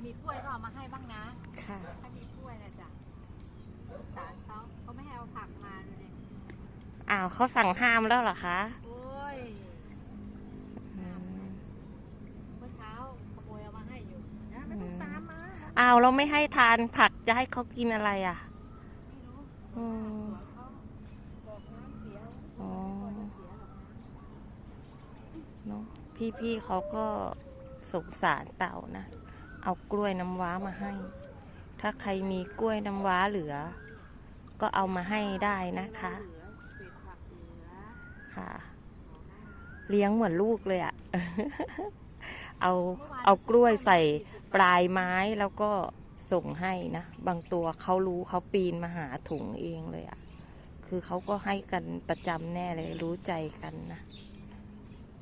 เอามาให้บ้างนะ ค่ะ ถ้ามีกล้วยนะจ๊ะสงสารเขาเขาไม่ให้เอาผักมาเลยอ้าวเขาสั่งห้ามแล้วเหรอคะโอ้ยอืมเมื่อเช้าขโมยเอามาให้อยู่นะไม่ต้องตามมาอ้าวเราไม่ให้ทานผักจะให้เขากินอะไรอะ ไม่รู้อืม สวนเขาบอกน้ำเสียอ๋อก็จะเสียหรอกนะเนาะพี่ๆเขาก็สงสารเต่านะ เอากล้วยน้ำว้ามาให้ ถ้าใครมีกล้วยน้ำว้าเหลือ ก็เอามาให้ได้นะคะ ค่ะ เลี้ยงเหมือนลูกเลยอะเอาเอากล้วยใส่ปลายไม้แล้วก็ส่งให้นะ บางตัวเขารู้เขาปีนมาหาถุงเองเลยอะคือเขาก็ให้กันประจำแน่เลยรู้ใจกันนะ